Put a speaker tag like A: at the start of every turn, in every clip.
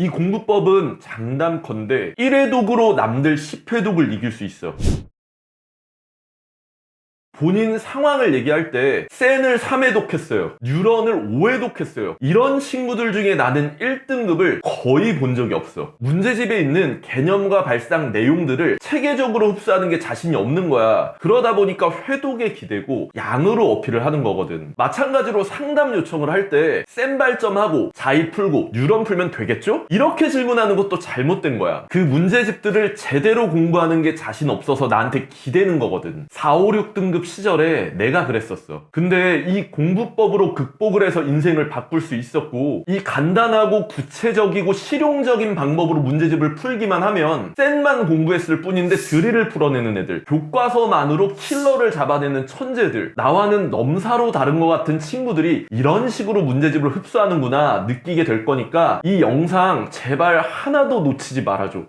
A: 이 공부법은 장담컨대 1회 독으로 남들 10회 독을 이길 수 있어. 본인 상황을 얘기할 때 센을 3회 독했어요. 뉴런을 5회 독했어요. 이런 친구들 중에 나는 1등급을 거의 본 적이 없어. 문제집에 있는 개념과 발상 내용들을 체계적으로 흡수하는 게 자신이 없는 거야. 그러다 보니까 회독에 기대고 양으로 어필을 하는 거거든. 마찬가지로 상담 요청을 할 때 센 발점하고 자의 풀고 뉴런 풀면 되겠죠? 이렇게 질문하는 것도 잘못된 거야. 그 문제집들을 제대로 공부하는 게 자신 없어서 나한테 기대는 거거든. 4, 5, 6등급 시절에 내가 그랬었어. 근데 이 공부법으로 극복을 해서 인생을 바꿀 수 있었고 이 간단하고 구체적이고 실용적인 방법으로 문제집을 풀기만 하면 센만 공부했을 뿐인데 드릴을 풀어내는 애들 교과서만으로 킬러를 잡아내는 천재들 나와는 넘사로 다른 것 같은 친구들이 이런 식으로 문제집을 흡수하는구나 느끼게 될 거니까 이 영상 제발 하나도 놓치지 말아줘.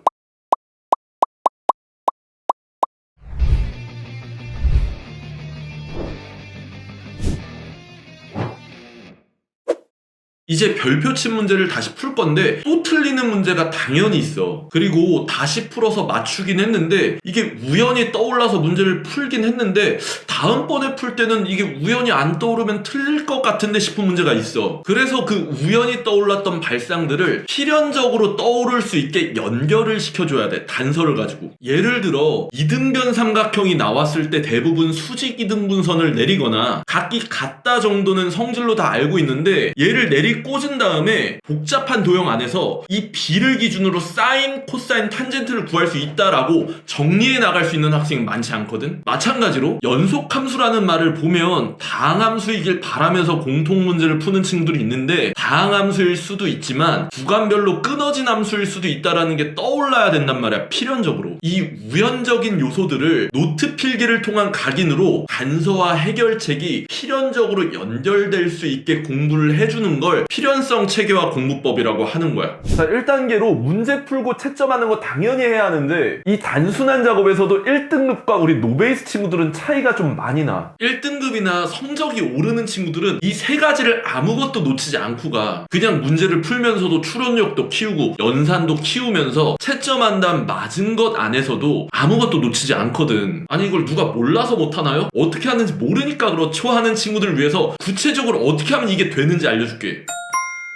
A: 이제 별표친 문제를 다시 풀 건데 또 틀리는 문제가 당연히 있어. 그리고 다시 풀어서 맞추긴 했는데 이게 우연히 떠올라서 문제를 풀긴 했는데 다음번에 풀 때는 이게 우연히 안 떠오르면 틀릴 것 같은데 싶은 문제가 있어. 그래서 그 우연히 떠올랐던 발상들을 필연적으로 떠오를 수 있게 연결을 시켜줘야 돼. 단서를 가지고. 예를 들어 이등변 삼각형이 나왔을 때 대부분 수직 이등분선을 내리거나 각기 같다 정도는 성질로 다 알고 있는데 얘를 내리 꽂은 다음에 복잡한 도형 안에서 이 B를 기준으로 사인, 코사인, 탄젠트를 구할 수 있다라고 정리해 나갈 수 있는 학생이 많지 않거든? 마찬가지로 연속함수라는 말을 보면 다항함수이길 바라면서 공통 문제를 푸는 친구들이 있는데 다항함수일 수도 있지만 구간별로 끊어진 함수일 수도 있다라는 게 떠올라야 된단 말이야 필연적으로 이 우연적인 요소들을 노트 필기를 통한 각인으로 단서와 해결책이 필연적으로 연결될 수 있게 공부를 해주는 걸 필연성 체계화 공부법이라고 하는 거야. 자, 1단계로 문제 풀고 채점하는 거 당연히 해야 하는데 이 단순한 작업에서도 1등급과 우리 노베이스 친구들은 차이가 좀 많이 나. 1등급이나 성적이 오르는 친구들은 이 세 가지를 아무것도 놓치지 않고 가. 그냥 문제를 풀면서도 추론력도 키우고 연산도 키우면서 채점한다면 맞은 것 안에서도 아무것도 놓치지 않거든. 아니 이걸 누가 몰라서 못하나요? 어떻게 하는지 모르니까 그렇죠 하는 친구들을 위해서 구체적으로 어떻게 하면 이게 되는지 알려줄게.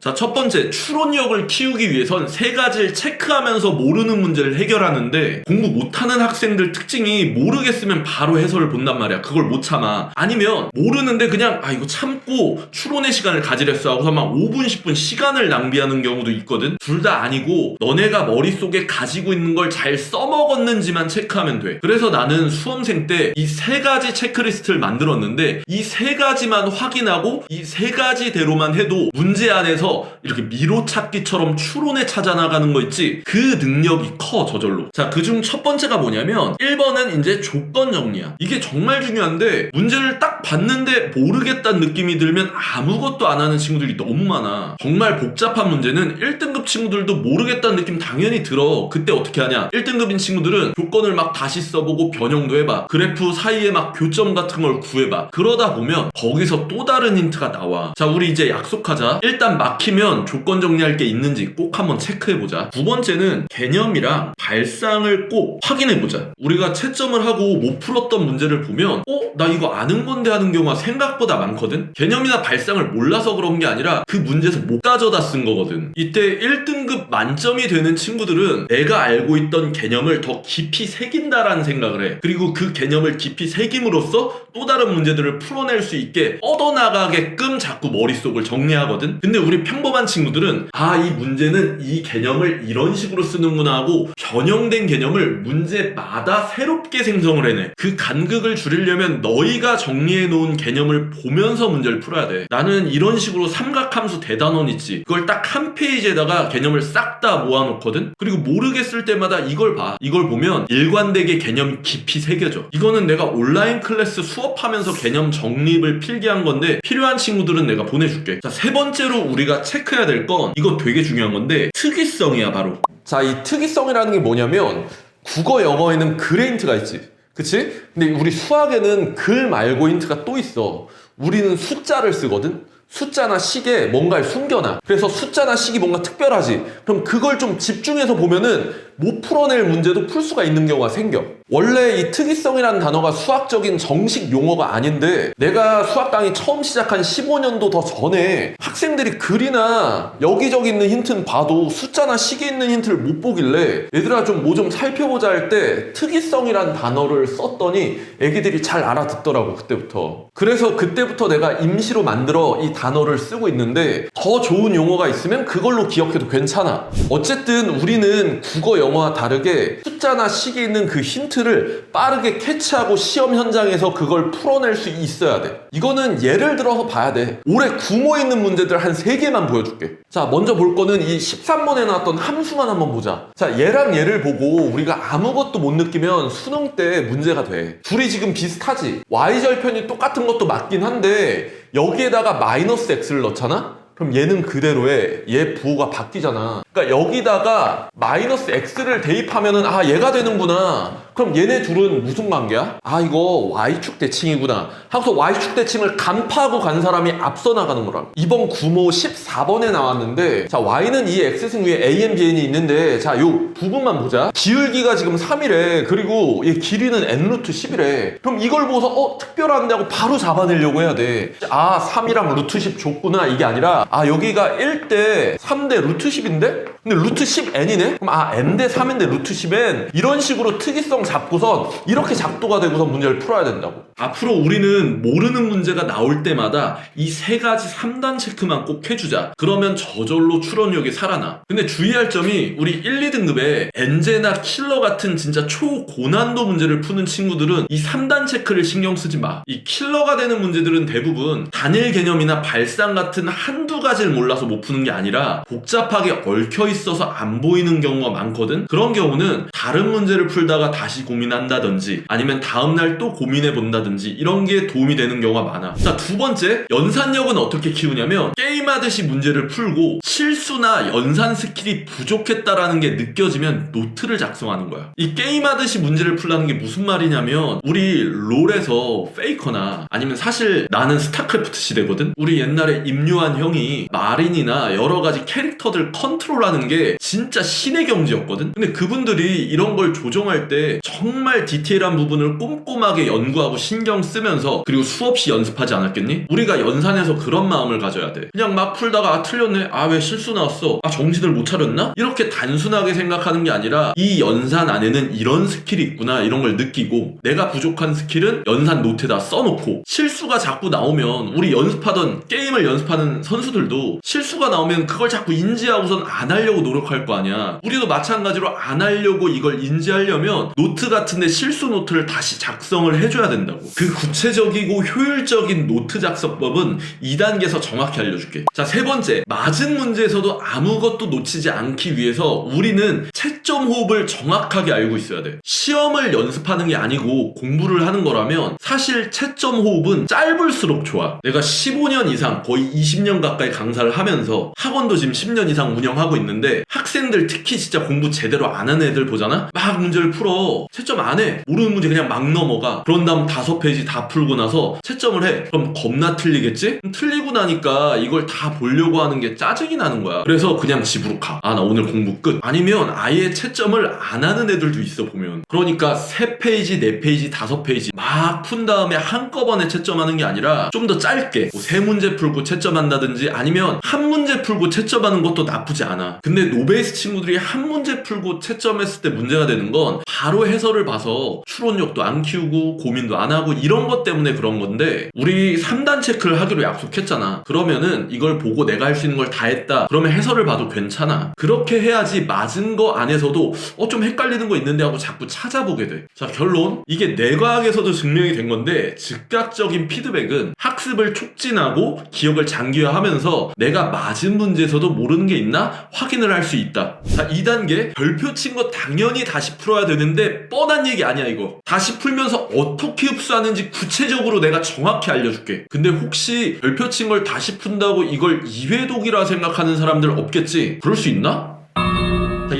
A: 자, 첫 번째, 추론력을 키우기 위해선 세 가지를 체크하면서 모르는 문제를 해결하는데 공부 못하는 학생들 특징이 모르겠으면 바로 해설을 본단 말이야. 그걸 못 참아. 아니면 모르는데 그냥 아, 이거 참고 추론의 시간을 가지랬어 하고서 막 5분, 10분 시간을 낭비하는 경우도 있거든. 둘 다 아니고 너네가 머릿속에 가지고 있는 걸 잘 써먹었는지만 체크하면 돼. 그래서 나는 수험생 때 이 세 가지 체크리스트를 만들었는데 이 세 가지만 확인하고 이 세 가지대로만 해도 문제 안에서 이렇게 미로 찾기처럼 추론에 찾아 나가는 거 있지? 그 능력이 커 저절로. 자 그중 첫 번째가 뭐냐면 1번은 이제 조건 정리야. 이게 정말 중요한데 문제를 딱 봤는데 모르겠다는 느낌이 들면 아무것도 안 하는 친구들이 너무 많아. 정말 복잡한 문제는 1등급 친구들도 모르겠다는 느낌 당연히 들어. 그때 어떻게 하냐? 1등급인 친구들은 조건을 막 다시 써보고 변형도 해봐. 그래프 사이에 막 교점 같은 걸 구해봐. 그러다 보면 거기서 또 다른 힌트가 나와. 자 우리 이제 약속하자. 일단 막 히면 조건 정리할 게 있는지 꼭 한번 체크해보자. 두 번째는 개념이랑 발상을 꼭 확인해보자. 우리가 채점을 하고 못 풀었던 문제를 보면 어? 나 이거 아는 건데 하는 경우가 생각보다 많거든? 개념이나 발상을 몰라서 그런 게 아니라 그 문제에서 못 가져다 쓴 거거든. 이때 1등급 만점이 되는 친구들은 내가 알고 있던 개념을 더 깊이 새긴다라는 생각을 해. 그리고 그 개념을 깊이 새김으로써 또 다른 문제들을 풀어낼 수 있게 뻗어나가게끔 자꾸 머릿속을 정리하거든? 근데 우리 평범한 친구들은 아 이 문제는 이 개념을 이런 식으로 쓰는구나 하고 변형된 개념을 문제마다 새롭게 생성을 해내. 그 간극을 줄이려면 너희가 정리해 놓은 개념을 보면서 문제를 풀어야 돼. 나는 이런 식으로 삼각함수 대단원 있지. 그걸 딱 한 페이지에다가 개념을 싹 다 모아놓거든? 그리고 모르겠을 때마다 이걸 봐. 이걸 보면 일관되게 개념이 깊이 새겨져. 이거는 내가 온라인 클래스 수업하면서 개념 정립을 필기한 건데 필요한 친구들은 내가 보내줄게. 자 세 번째로 우리가 체크해야 될 건 이거 되게 중요한 건데 특이성이야 바로 자 이 특이성이라는 게 뭐냐면 국어 영어에는 글의 힌트가 있지 그치? 근데 우리 수학에는 글 말고 힌트가 또 있어 우리는 숫자를 쓰거든
B: 숫자나 식에 뭔가를 숨겨놔. 그래서 숫자나 식이 뭔가 특별하지. 그럼 그걸 좀 집중해서 보면은 못 풀어낼 문제도 풀 수가 있는 경우가 생겨. 원래 이 특이성이라는 단어가 수학적인 정식 용어가 아닌데 내가 수학 강의 처음 시작한 15년도 더 전에 학생들이 글이나 여기저기 있는 힌트는 봐도 숫자나 식에 있는 힌트를 못 보길래 얘들아 좀 뭐좀 살펴보자 할 때 특이성이라는 단어를 썼더니 애기들이 잘 알아듣더라고 그때부터. 그래서 그때부터 내가 임시로 만들어 이 단어를 쓰고 있는데 더 좋은 용어가 있으면 그걸로 기억해도 괜찮아. 어쨌든 우리는 국어 영어와 다르게 숫자나 식에 있는 그 힌트 를 빠르게 캐치하고 시험 현장에서 그걸 풀어낼 수 있어야 돼. 이거는 예를 들어서 봐야 돼. 올해 구모에 있는 문제들 한 3개만 보여줄게. 자 먼저 볼 거는 이 13번에 나왔던 함수만 한번 보자. 자 얘랑 얘를 보고 우리가 아무것도 못 느끼면 수능 때 문제가 돼. 둘이 지금 비슷하지? y절편이 똑같은 것도 맞긴 한데 여기에다가 마이너스 x를 넣잖아? 그럼 얘는 그대로에 얘 부호가 바뀌잖아. 그러니까 여기다가 마이너스 x를 대입하면은 아 얘가 되는구나. 그럼 얘네 둘은 무슨 관계야? 아 이거 y축 대칭이구나. 하고서 y축 대칭을 간파하고 간 사람이 앞서 나가는 거라. 이번 구모 14번에 나왔는데 자 y는 이 x승 위에 an, bn이 있는데 자 요 부분만 보자. 기울기가 지금 3이래. 그리고 얘 길이는 n 루트 10이래. 그럼 이걸 보고서 어 특별한데 하고 바로 잡아내려고 해야 돼. 아 3이랑 루트 10 줬구나 이게 아니라 아 여기가 1대 3대 루트 10인데? 근데 루트 10n이네? 그럼 아 n 대 3인데 루트 10n 이런 식으로 특이성 잡고선 이렇게 작도가 되고선 문제를 풀어야 된다고
A: 앞으로 우리는 모르는 문제가 나올 때마다 이 세 가지 3단 체크만 꼭 해주자. 그러면 저절로 추론력이 살아나. 근데 주의할 점이 우리 1, 2등급에 엔제나 킬러 같은 진짜 초고난도 문제를 푸는 친구들은 이 3단 체크를 신경 쓰지 마. 이 킬러가 되는 문제들은 대부분 단일 개념이나 발상 같은 한두 가지를 몰라서 못 푸는 게 아니라 복잡하게 얽혀 있어서 안 보이는 경우가 많거든. 그런 경우는 다른 문제를 풀다가 다시 고민한다든지 아니면 다음날 또 고민해 본다든지 이런 게 도움이 되는 경우가 많아. 자, 두 번째, 연산력은 어떻게 키우냐면 게임하듯이 문제를 풀고 실수나 연산 스킬이 부족했다라는 게 느껴지면 노트를 작성하는 거야. 이 게임하듯이 문제를 풀라는 게 무슨 말이냐면 우리 롤에서 페이커나 아니면 사실 나는 스타크래프트 시대거든. 우리 옛날에 임요한 형이 마린이나 여러 가지 캐릭터들 컨트롤하는 게 진짜 신의 경지였거든. 근데 그분들이 이런 걸 조정할 때 정말 디테일한 부분을 꼼꼼하게 연구하고 신경 쓰면서 그리고 수없이 연습하지 않았겠니? 우리가 연산에서 그런 마음을 가져야 돼. 그냥 막 풀다가 아 틀렸네. 아 왜 실수 나왔어? 아 정신을 못 차렸나? 이렇게 단순하게 생각하는 게 아니라 이 연산 안에는 이런 스킬이 있구나 이런 걸 느끼고 내가 부족한 스킬은 연산 노트에다 써놓고 실수가 자꾸 나오면 우리 연습하던 게임을 연습하는 선수들도 실수가 나오면 그걸 자꾸 인지하고선 안 하려고 노력할 거 아니야. 우리도 마찬가지로 안 하려고 이걸 인지하려면 노트 같은데 실수 노트를 다시 작성을 해줘야 된다고. 그 구체적이고 효율적인 노트 작성법은 2단계에서 정확히 알려줄게. 자, 세 번째. 맞은 문제에서도 아무것도 놓치지 않기 위해서 우리는 채점 호흡을 정확하게 알고 있어야 돼. 시험을 연습하는 게 아니고 공부를 하는 거라면 사실 채점 호흡은 짧을수록 좋아. 내가 15년 이상 거의 20년 가까이 강사를 하면서 학원도 지금 10년 이상 운영하고 있는데 학생들 특히 진짜 공부 제대로 안 하는 애들 보잖아? 막 문제를 풀어. 채점 안 해. 모르는 문제 그냥 막 넘어가. 그런 다음 다섯 페이지 다 풀고 나서 채점을 해. 그럼 겁나 틀리겠지? 틀리고 나니까 이걸 다 보려고 하는 게 짜증이 나는 거야. 그래서 그냥 집으로 가. 아, 나 오늘 공부 끝. 아니면 아예 채점을 안 하는 애들도 있어, 보면. 그러니까 세 페이지, 네 페이지, 다섯 페이지 막 푼 다음에 한꺼번에 채점하는 게 아니라 좀 더 짧게 뭐 세 문제 풀고 채점한다든지 아니면 한 문제 풀고 채점하는 것도 나쁘지 않아. 근데 노베이스 친구들이 한 문제 풀고 채점했을 때 문제가 되는 건 바로 해설을 봐서 추론력도 안 키우고 고민도 안 하고 이런 것 때문에 그런 건데 우리 3단 체크를 하기로 약속했잖아. 그러면은 이걸 보고 내가 할 수 있는 걸 다 했다. 그러면 해설을 봐도 괜찮아. 그렇게 해야지 맞은 거 안에서도 어 좀 헷갈리는 거 있는데 하고 자꾸 찾아보게 돼. 자 결론 이게 뇌과학에서도 증명이 된 건데 즉각적인 피드백은 학습을 촉진하고 기억을 장기화하면서 내가 맞은 문제에서도 모르는 게 있나 확인을 할 수 있다. 자 2단계 별표 친 거 당연히 다시 풀어야 되는데 뻔한 얘기 아니야 이거. 다시 풀면서 어떻게 흡수하는지 구체적으로 내가 정확히 알려줄게. 근데 혹시 별표 친 걸 다시 푼다고 이걸 이회독이라 생각하는 사람들 없겠지? 그럴 수 있나?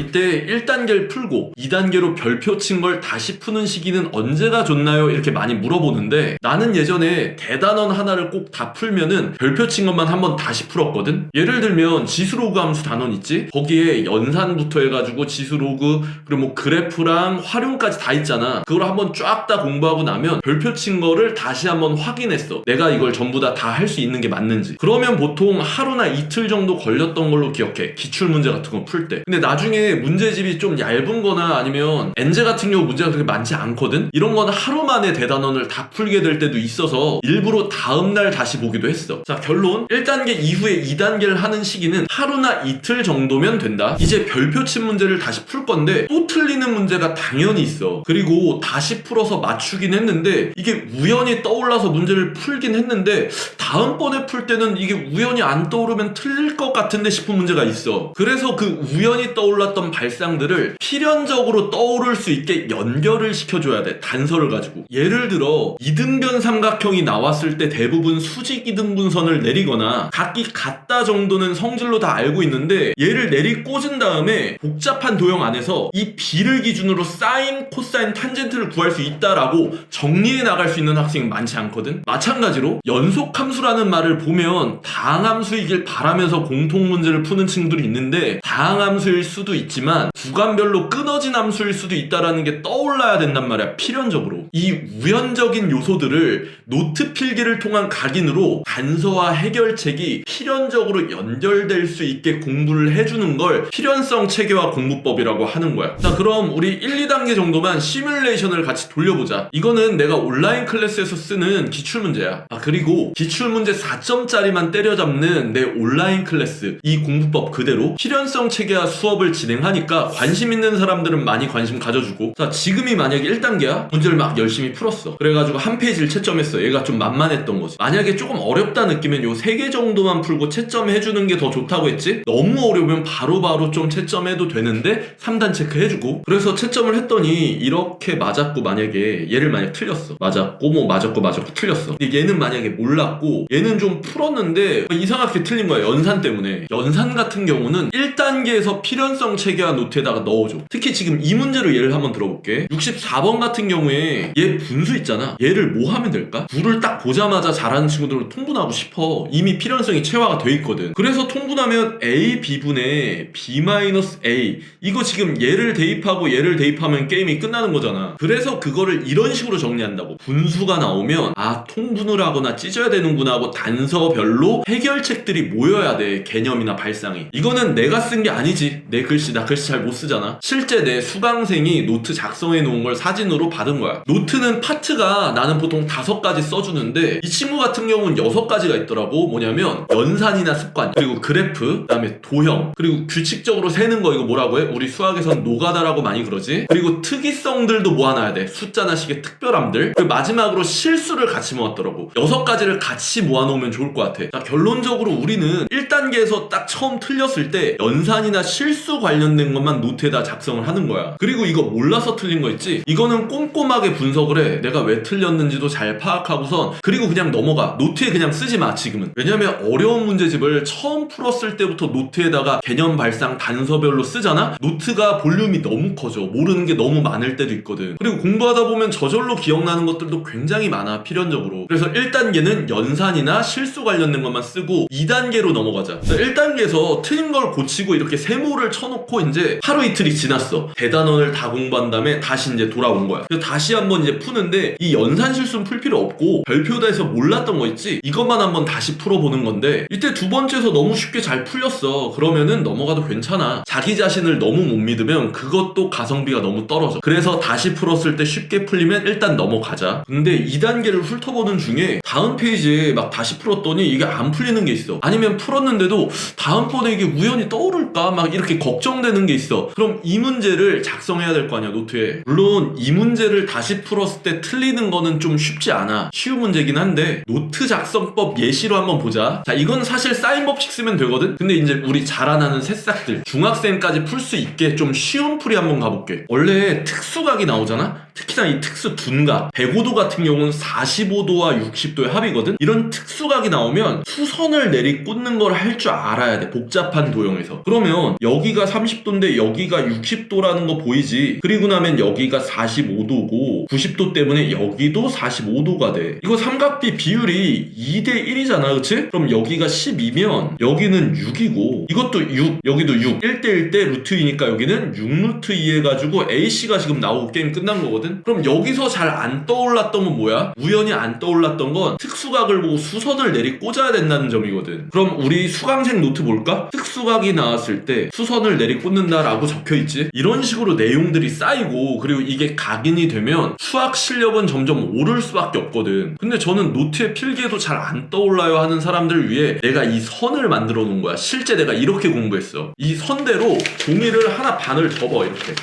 A: 이때 1단계를 풀고 2단계로 별표 친 걸 다시 푸는 시기는 언제가 좋나요? 이렇게 많이 물어보는데 나는 예전에 대단원 하나를 꼭 다 풀면은 별표 친 것만 한번 다시 풀었거든? 예를 들면 지수로그 함수 단원 있지? 거기에 연산부터 해가지고 지수로그 그리고 뭐 그래프랑 활용까지 다 있잖아. 그걸 한번 쫙 다 공부하고 나면 별표 친 거를 다시 한번 확인했어. 내가 이걸 전부 다 다 할 수 있는 게 맞는지. 그러면 보통 하루나 이틀 정도 걸렸던 걸로 기억해. 기출 문제 같은 거 풀 때. 근데 나중에 문제집이 좀 얇은 거나 아니면 엔제 같은 경우 문제가 그렇게 많지 않거든? 이런 거는 하루 만에 대단원을 다 풀게 될 때도 있어서 일부러 다음날 다시 보기도 했어. 자, 결론. 1단계 이후에 2단계를 하는 시기는 하루나 이틀 정도면 된다. 이제 별표 친 문제를 다시 풀 건데 또 틀리는 문제가 당연히 있어. 그리고 다시 풀어서 맞추긴 했는데 이게 우연히 떠올라서 문제를 풀긴 했는데 다음번에 풀 때는 이게 우연히 안 떠오르면 틀릴 것 같은데 싶은 문제가 있어. 그래서 그 우연히 떠올랐던 발상들을 필연적으로 떠오를 수 있게 연결을 시켜줘야 돼. 단서를 가지고. 예를 들어 이등변 삼각형이 나왔을 때 대부분 수직 이등분선을 내리거나 각기 같다 정도는 성질로 다 알고 있는데 얘를 내리 꽂은 다음에 복잡한 도형 안에서 이 b를 기준으로 사인, 코사인, 탄젠트를 구할 수 있다라고 정리해 나갈 수 있는 학생이 많지 않거든. 마찬가지로 연속함수라는 말을 보면 다항함수이길 바라면서 공통 문제를 푸는 친구들이 있는데 다항함수일 수도 있지 만 구간별로 끊어진 함수일 수도 있다라는 게 떠올라야 된단 말이야. 필연적으로 이 우연적인 요소들을 노트 필기를 통한 각인으로 단서와 해결책이 필연적으로 연결될 수 있게 공부를 해주는 걸 필연성 체계화 공부법이라고 하는 거야. 자, 그럼 우리 1, 2단계 정도만 시뮬레이션을 같이 돌려보자. 이거는 내가 온라인 클래스에서 쓰는 기출문제야. 아, 그리고 기출문제 4점짜리만 때려잡는 내 온라인 클래스, 이 공부법 그대로 필연성 체계화 수업을 진행하니까 관심 있는 사람들은 많이 관심 가져주고. 자, 지금이 만약에 1단계야? 문제를 막 열심히 풀었어. 그래가지고 한 페이지를 채점했어. 얘가 좀 만만했던 거지. 만약에 조금 어렵다 느끼면 요 세 개 정도만 풀고 채점해주는 게 더 좋다고 했지? 너무 어려우면 바로바로 좀 채점해도 되는데 3단 체크해주고 그래서 채점을 했더니 이렇게 맞았고 만약에 얘를 만약 틀렸어 맞았고 뭐 맞았고 맞았고 틀렸어 근데 얘는 만약에 몰랐고 얘는 좀 풀었는데 이상하게 틀린 거야 연산 때문에 연산 같은 경우는 1단계에서 필연성 체계화 노트에다가 넣어줘 특히 지금 이 문제로 예를 한번 들어볼게 64번 같은 경우에 얘 분수 있잖아. 얘를 뭐 하면 될까? 불을 딱 보자마자 잘하는 친구들로 통분하고 싶어. 이미 필연성이 체화가 돼 있거든. 그래서 통분하면 A B분의 B-A 이거 지금 얘를 대입하고 얘를 대입하면 게임이 끝나는 거잖아. 그래서 그거를 이런 식으로 정리한다고. 분수가 나오면 아 통분을 하거나 찢어야 되는구나 하고 단서별로 해결책들이 모여야 돼 개념이나 발상이. 이거는 내가 쓴 게 아니지. 내 글씨 나 글씨 잘 못 쓰잖아. 실제 내 수강생이 노트 작성해 놓은 걸 사진으로 받은 거야 노트는 파트가 나는 보통 다섯 가지 써주는데 이 친구 같은 경우는 여섯 가지가 있더라고. 뭐냐면 연산이나 습관 그리고 그래프 그다음에 도형 그리고 규칙적으로 세는 거 이거 뭐라고 해? 우리 수학에선 노가다라고 많이 그러지? 그리고 특이성들도 모아놔야 돼. 숫자나 식의 특별함들. 그리고 마지막으로 실수를 같이 모았더라고. 여섯 가지를 같이 모아놓으면 좋을 것 같아. 자, 결론적으로 우리는 1단계에서 딱 처음 틀렸을 때 연산이나 실수 관련된 것만 노트에다 작성을 하는 거야. 그리고 이거 몰라서 틀린 거 있지? 이거는 꼼꼼하게 분 석을 해. 내가 왜 틀렸는지도 잘 파악하고선 그리고 그냥 넘어가. 노트에 그냥 쓰지 마 지금은. 왜냐면 어려운 문제집을 처음 풀었을 때부터 노트에다가 개념 발상 단서별로 쓰잖아? 노트가 볼륨이 너무 커져. 모르는 게 너무 많을 때도 있거든. 그리고 공부하다 보면 저절로 기억나는 것들도 굉장히 많아 필연적으로. 그래서 1단계는 연산이나 실수 관련된 것만 쓰고 2단계로 넘어가자. 1단계에서 틀린 걸 고치고 이렇게 세모를 쳐놓고 이제 하루 이틀이 지났어. 대단원을 다 공부한 다음에 다시 이제 돌아온 거야. 그래서 다시 한번 이제 푸는데 이 연산 실수는 풀 필요 없고 별표다에서 몰랐던 거 있지? 이것만 한번 다시 풀어보는 건데 이때 두 번째에서 너무 쉽게 잘 풀렸어. 그러면은 넘어가도 괜찮아. 자기 자신을 너무 못 믿으면 그것도 가성비가 너무 떨어져. 그래서 다시 풀었을 때 쉽게 풀리면 일단 넘어가자. 근데 2단계를 훑어보는 중에 다음 페이지에 막 다시 풀었더니 이게 안 풀리는 게 있어. 아니면 풀었는데도 다음번에 이게 우연히 떠오를까? 막 이렇게 걱정되는 게 있어. 그럼 이 문제를 작성해야 될 거 아니야 노트에. 물론 이 문제를 다시 풀었을 때 틀리는 거는 좀 쉽지 않아. 쉬운 문제긴 한데 노트 작성법 예시로 한번 보자. 자, 이건 사실 사인 법칙 쓰면 되거든. 근데 이제 우리 자라나는 새싹들 중학생까지 풀 수 있게 좀 쉬운 풀이 한번 가볼게. 원래 특수각이 나오잖아. 특히나 이 특수 둔각 105도 같은 경우는 45도와 60도의 합이거든. 이런 특수각이 나오면 수선을 내리 꽂는 걸 할 줄 알아야 돼. 복잡한 도형에서. 그러면 여기가 30도인데 여기가 60도라는 거 보이지? 그리고 나면 여기가 45도고 90도 때문에 여기도 45도가 돼. 이거 삼각비 비율이 2대 1이잖아. 그치? 그럼 여기가 12면 여기는 6이고 이것도 6, 여기도 6. 1대 1대 루트 2니까 여기는 6루트 2 해가지고 A씨가 지금 나오고 게임 끝난 거거든? 그럼 여기서 잘 안 떠올랐던 건 뭐야? 우연히 안 떠올랐던 건 특수각을 보고 수선을 내리 꽂아야 된다는 점이거든. 그럼 우리 수강생 노트 볼까? 특수각이 나왔을 때 수선을 내리 꽂는다라고 적혀 있지. 이런 식으로 내용들이 쌓이고 그리고 이게 각인이 되면 수학 실력은 점점 오를 수밖에 없거든. 근데 저는 노트에 필기해도 잘 안 떠올라요 하는 사람들을 위해 내가 이 선을 만들어 놓은 거야. 실제 내가 이렇게 공부했어. 이 선대로 종이를 하나 반을 접어 이렇게.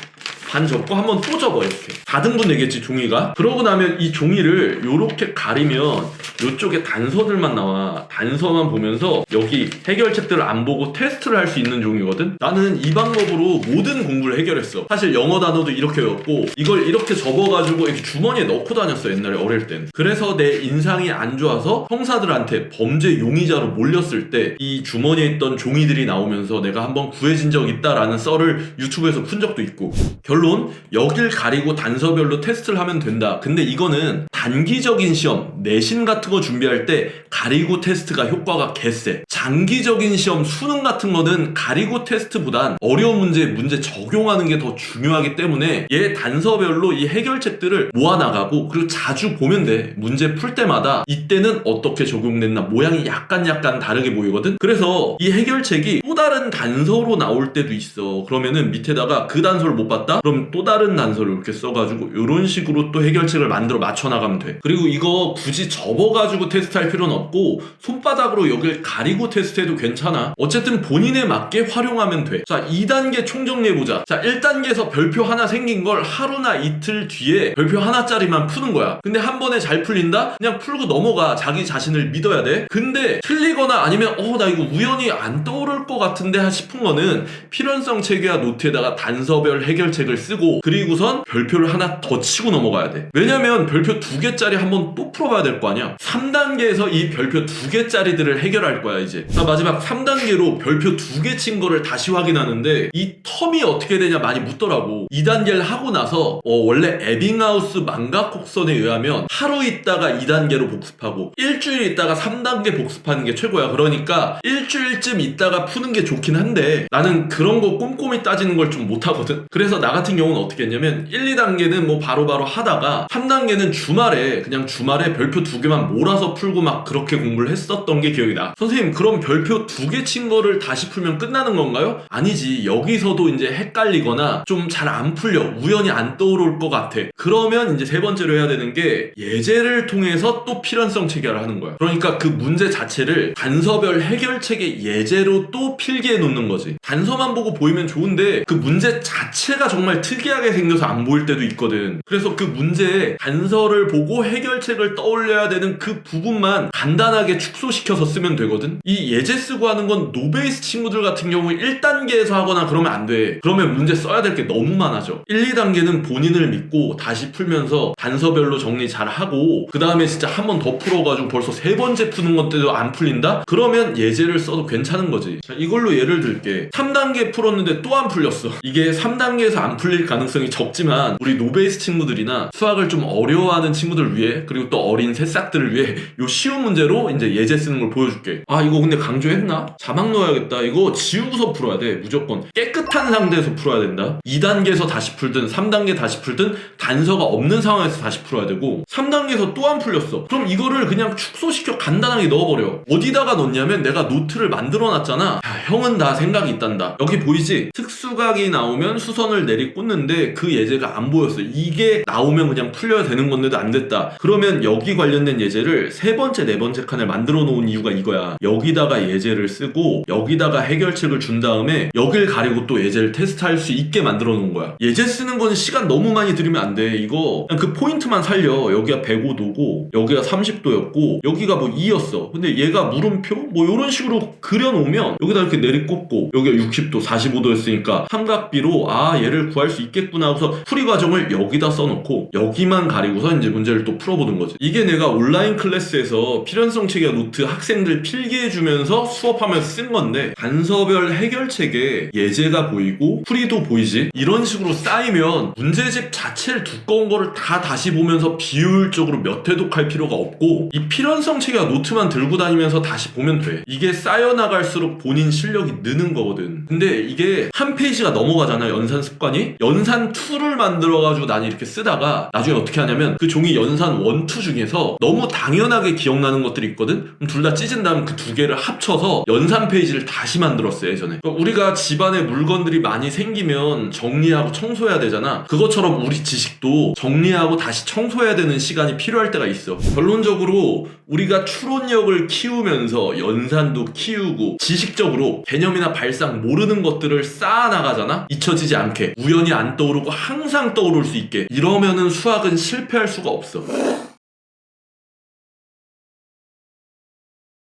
A: 반 접고 한번 또 접어 이렇게. 다등분 되겠지 종이가? 그러고 나면 이 종이를 요렇게 가리면 요쪽에 단서들만 나와. 단서만 보면서 여기 해결책들을 안 보고 테스트를 할 수 있는 종이거든? 나는 이 방법으로 모든 공부를 해결했어. 사실 영어 단어도 이렇게 외웠고 이걸 이렇게 접어가지고 이렇게 주머니에 넣고 다녔어 옛날에 어릴 땐. 그래서 내 인상이 안 좋아서 형사들한테 범죄 용의자로 몰렸을 때 이 주머니에 있던 종이들이 나오면서 내가 한번 구해진 적 있다라는 썰을 유튜브에서 푼 적도 있고 결론 여길 가리고 단서별로 테스트를 하면 된다. 근데 이거는 단기적인 시험 내신 같은 거 준비할 때 가리고 테스트가 효과가 개쎄. 장기적인 시험 수능 같은 거는 가리고 테스트보단 어려운 문제에 문제 적용하는 게 더 중요하기 때문에 얘 단서별로 이 해결책들을 모아나가고 그리고 자주 보면 돼. 문제 풀 때마다 이때는 어떻게 적용됐나 모양이 약간 약간 다르게 보이거든. 그래서 이 해결책이 또 다른 단서로 나올 때도 있어. 그러면은 밑에다가 그 단서를 못 봤다? 그럼 또 다른 단서를 이렇게 써가지고 이런 식으로 또 해결책을 만들어 맞춰 나가면 돼. 그리고 이거 굳이 접어가지고 테스트할 필요는 없고 손바닥으로 여길 가리고 테스트해도 괜찮아. 어쨌든 본인에 맞게 활용하면 돼. 자, 2단계 총정리해보자. 자, 1단계에서 별표 하나 생긴 걸 하루나 이틀 뒤에 별표 하나짜리만 푸는 거야. 근데 한 번에 잘 풀린다? 그냥 풀고 넘어가. 자기 자신을 믿어야 돼. 근데 틀리거나 아니면 어, 나 이거 우연히 안 떠오를 것 같은데 싶은 거는 필연성 체계와 노트에다가 단서별 해결책을 쓰고 그리고선 별표를 하나 더 치고 넘어가야 돼. 왜냐면 별표 두 개짜리 한번 또 풀어봐야 될 거 아니야. 3단계에서 이 별표 두 개짜리들을 해결할 거야 이제. 자 마지막 3단계로 별표 두 개 친 거를 다시 확인하는데 이 텀이 어떻게 되냐 많이 묻더라고. 2단계를 하고 나서 어, 원래 에빙하우스 망각 곡선에 의하면 하루 있다가 2단계로 복습하고 일주일 있다가 3단계 복습하는 게 최고야. 그러니까 일주일쯤 있다가 푸는 게 좋긴 한데 나는 그런 거 꼼꼼히 따지는 걸 좀 못하거든. 그래서 나 같은 경우는 어떻게 했냐면 1, 2단계는 뭐 바로 바로 하다가 3단계는 주말에 그냥 주말에 별표 두 개만 몰아서 풀고 막 그렇게 공부를 했었던 게 기억이 나. 선생님 그럼 별표 두 개 친 거를 다시 풀면 끝나는 건가요? 아니지. 여기서도 이제 헷갈리거나 좀 잘 안 풀려. 우연히 안 떠오를 것 같아. 그러면 이제 세 번째로 해야 되는 게 예제를 통해서 또 필연성 체결을 하는 거야. 그러니까 그 문제 자체를 단서별 해결책의 예제로 또 필기해 놓는 거지. 단서만 보고 보이면 좋은데 그 문제 자체가 정말 특이하게 생겨서 안 보일 때도 있거든. 그래서 그 문제에 단서를 보고 해결책을 떠올려야 되는 그 부분만 간단하게 축소시켜서 쓰면 되거든. 이 예제 쓰고 하는 건 노베이스 친구들 같은 경우 1단계에서 하거나 그러면 안 돼. 그러면 문제 써야 될 게 너무 많아져. 1, 2단계는 본인을 믿고 다시 풀면서 단서별로 정리 잘 하고 그 다음에 진짜 한 번 더 풀어가지고 벌써 세 번째 푸는 건데도 안 풀린다? 그러면 예제를 써도 괜찮은 거지. 자, 이걸로 예를 들게. 3단계 풀었는데 또 안 풀렸어. 이게 3단계에서 안 풀릴 가능성이 적지만 우리 노베이스 친구들이나 수학을 좀 어려워하는 친구들 위해 그리고 또 어린 새싹들을 위해 요 쉬운 문제로 이제 예제 쓰는 걸 보여줄게. 아 이거 근데 강조했나? 자막 넣어야겠다. 이거 지우고서 풀어야 돼. 무조건 깨끗한 상태에서 풀어야 된다. 2단계에서 다시 풀든 3단계 다시 풀든 단서가 없는 상황에서 다시 풀어야 되고 3단계에서 또 안 풀렸어. 그럼 이거를 그냥 축소시켜 간단하게 넣어버려. 어디다가 넣냐면 내가 노트를 만들어 놨잖아. 야, 형은 다 생각이 있단다. 여기 보이지? 특수각이 나오면 수선을 내리 꽂는데 그 예제가 안 보였어. 이게 나오면 그냥 풀려야 되는 건데도 안 됐다. 그러면 여기 관련된 예제를 세 번째, 네 번째 칸을 만들어 놓은 이유가 이거야. 여기다가 예제를 쓰고 여기다가 해결책을 준 다음에 여길 가리고 또 예제를 테스트할 수 있게 만들어 놓은 거야. 예제 쓰는 거는 시간 너무 많이 들이면 안 돼. 이거 그냥 그 포인트만 살려. 여기가 105도고 여기가 30도였고 여기가 뭐 2였어. 근데 얘가 물음표 뭐 이런 식으로 그려놓으면 여기다 이렇게 내리꽂고 여기가 60도, 45도였으니까 삼각비로 아 얘를 구할 수 있겠구나 하고서 풀이 과정을 여기다 써놓고 여기만 가리고서 이제 문제를 또 풀어보는 거지. 이게 내가 온라인 클래스에서 필연성 체계 노트 학생들 필기해주면서 수업하면서 쓴 건데 단서별 해결책에 예제가 보이고 풀이도 보이지? 이런 식으로 쌓이면 문제집 자체를 두꺼운 거를 다 다시 보면서 비효율적으로 몇 회 독할 필요가 없고 이 필연성 체계가 노트만 들고 다니면서 다시 보면 돼. 이게 쌓여나갈수록 본인 실력이 느는 거거든. 근데 이게 한 페이지가 넘어가잖아 연산 습관이 연산 2를 만들어가지고 난 이렇게 쓰다가 나중에 어떻게 하냐면 그 종이 연산 1, 2 중에서 너무 당연하게 기억나는 것들이 있거든? 둘다 찢은 다음 그 두 개를 합쳐서 연산 페이지를 다시 만들었어 예전에. 그러니까 우리가 집안에 물건들이 많이 생기면 정리하고 청소해야 되잖아. 그것처럼 우리 지식도 정리하고 다시 청소해야 되는 시간이 필요할 때가 있어. 결론적으로 우리가 추론력을 키우면서 연산도 키우고 지식적으로 개념이나 발상 모르는 것들을 쌓아나가잖아? 잊혀지지 않게. 우연히 안 떠오르고 항상 떠오를 수 있게. 이러면은 수학은 실패할 수가 없어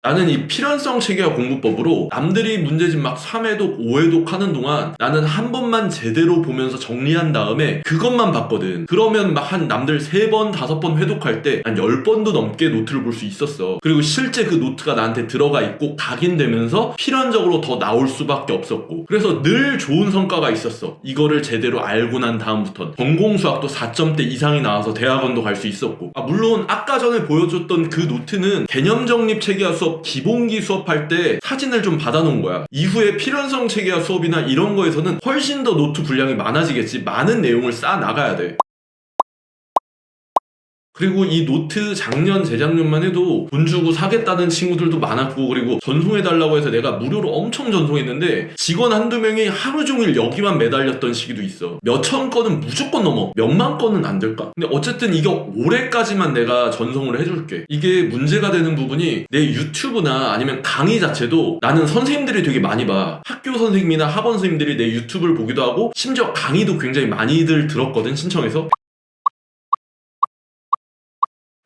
A: 나는 이 필연성 체계화 공부법으로 남들이 문제집 막 3회독, 5회독 하는 동안 나는 한 번만 제대로 보면서 정리한 다음에 그것만 봤거든. 그러면 막 한 남들 3번, 5번 회독할 때 한 10번도 넘게 노트를 볼 수 있었어. 그리고 실제 그 노트가 나한테 들어가 있고 각인되면서 필연적으로 더 나올 수밖에 없었고. 그래서 늘 좋은 성과가 있었어. 이거를 제대로 알고 난 다음부턴. 전공 수학도 4점대 이상이 나와서 대학원도 갈 수 있었고. 아, 물론 아까 전에 보여줬던 그 노트는 개념 정립 체계화 수업 기본기 수업할 때 사진을 좀 받아놓은 거야. 이후에 필연성 체계화 수업이나 이런 거에서는 훨씬 더 노트 분량이 많아지겠지. 많은 내용을 쌓아 나가야 돼. 그리고 이 노트 작년 재작년만 해도 돈 주고 사겠다는 친구들도 많았고 그리고 전송해달라고 해서 내가 무료로 엄청 전송했는데 직원 한두 명이 하루 종일 여기만 매달렸던 시기도 있어. 몇천 건은 무조건 넘어. 몇만 건은 안 될까? 근데 어쨌든 이거 올해까지만 내가 전송을 해줄게. 이게 문제가 되는 부분이 내 유튜브나 아니면 강의 자체도 나는 선생님들이 되게 많이 봐. 학교 선생님이나 학원 선생님들이 내 유튜브를 보기도 하고 심지어 강의도 굉장히 많이들 들었거든 신청해서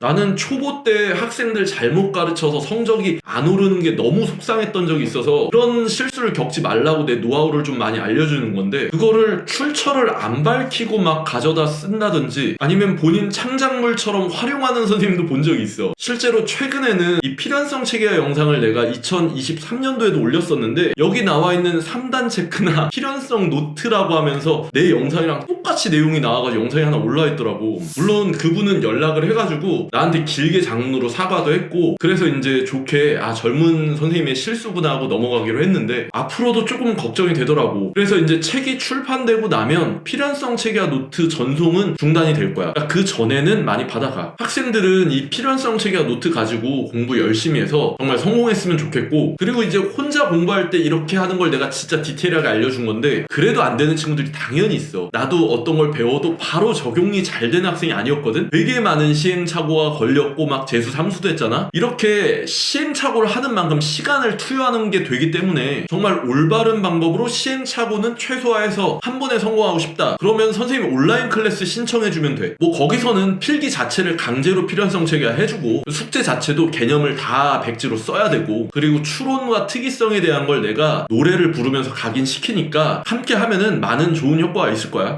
A: 나는 초보 때 학생들 잘못 가르쳐서 성적이 안 오르는 게 너무 속상했던 적이 있어서 그런 실수를 겪지 말라고 내 노하우를 좀 많이 알려주는 건데 그거를 출처를 안 밝히고 막 가져다 쓴다든지 아니면 본인 창작물처럼 활용하는 선생님도 본 적이 있어. 실제로 최근에는 이 필연성 체계화 영상을 내가 2023년도에도 올렸었는데 여기 나와 있는 3단 체크나 필연성 노트라고 하면서 내 영상이랑 똑같이 내용이 나와가지고 영상이 하나 올라와 있더라고. 물론 그분은 연락을 해가지고 나한테 길게 장문으로 사과도 했고 그래서 이제 좋게 아 젊은 선생님의 실수구나 하고 넘어가기로 했는데 앞으로도 조금 걱정이 되더라고. 그래서 이제 책이 출판되고 나면 필연성 체계화 노트 전송은 중단이 될 거야. 그러니까 그 전에는 많이 받아가. 학생들은 이 필연성 체계화 노트 가지고 공부 열심히 해서 정말 성공했으면 좋겠고 그리고 이제 혼자 공부할 때 이렇게 하는 걸 내가 진짜 디테일하게 알려준 건데 그래도 안 되는 친구들이 당연히 있어. 나도 어떤 걸 배워도 바로 적용이 잘 되는 학생이 아니었거든. 되게 많은 시행착오 가 걸렸고 막 재수 삼수도 했잖아? 이렇게 시행착오를 하는 만큼 시간을 투여하는 게 되기 때문에 정말 올바른 방법으로 시행착오는 최소화해서 한 번에 성공하고 싶다. 그러면 선생님 온라인 클래스 신청해주면 돼뭐 거기서는 필기 자체를 강제로 필연성 체계화 해주고 숙제 자체도 개념을 다 백지로 써야 되고 그리고 추론과 특이성에 대한 걸 내가 노래를 부르면서 각인시키니까 함께 하면은 많은 좋은 효과가 있을 거야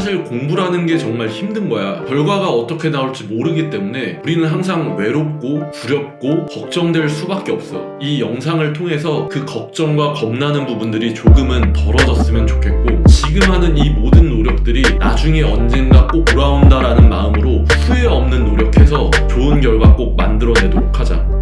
A: 사실 공부라는 게 정말 힘든 거야. 결과가 어떻게 나올지 모르기 때문에 우리는 항상 외롭고 두렵고 걱정될 수밖에 없어. 이 영상을 통해서 그 걱정과 겁나는 부분들이 조금은 덜어졌으면 좋겠고 지금 하는 이 모든 노력들이 나중에 언젠가 꼭 돌아온다라는 마음으로 후회 없는 노력해서 좋은 결과 꼭 만들어내도록 하자.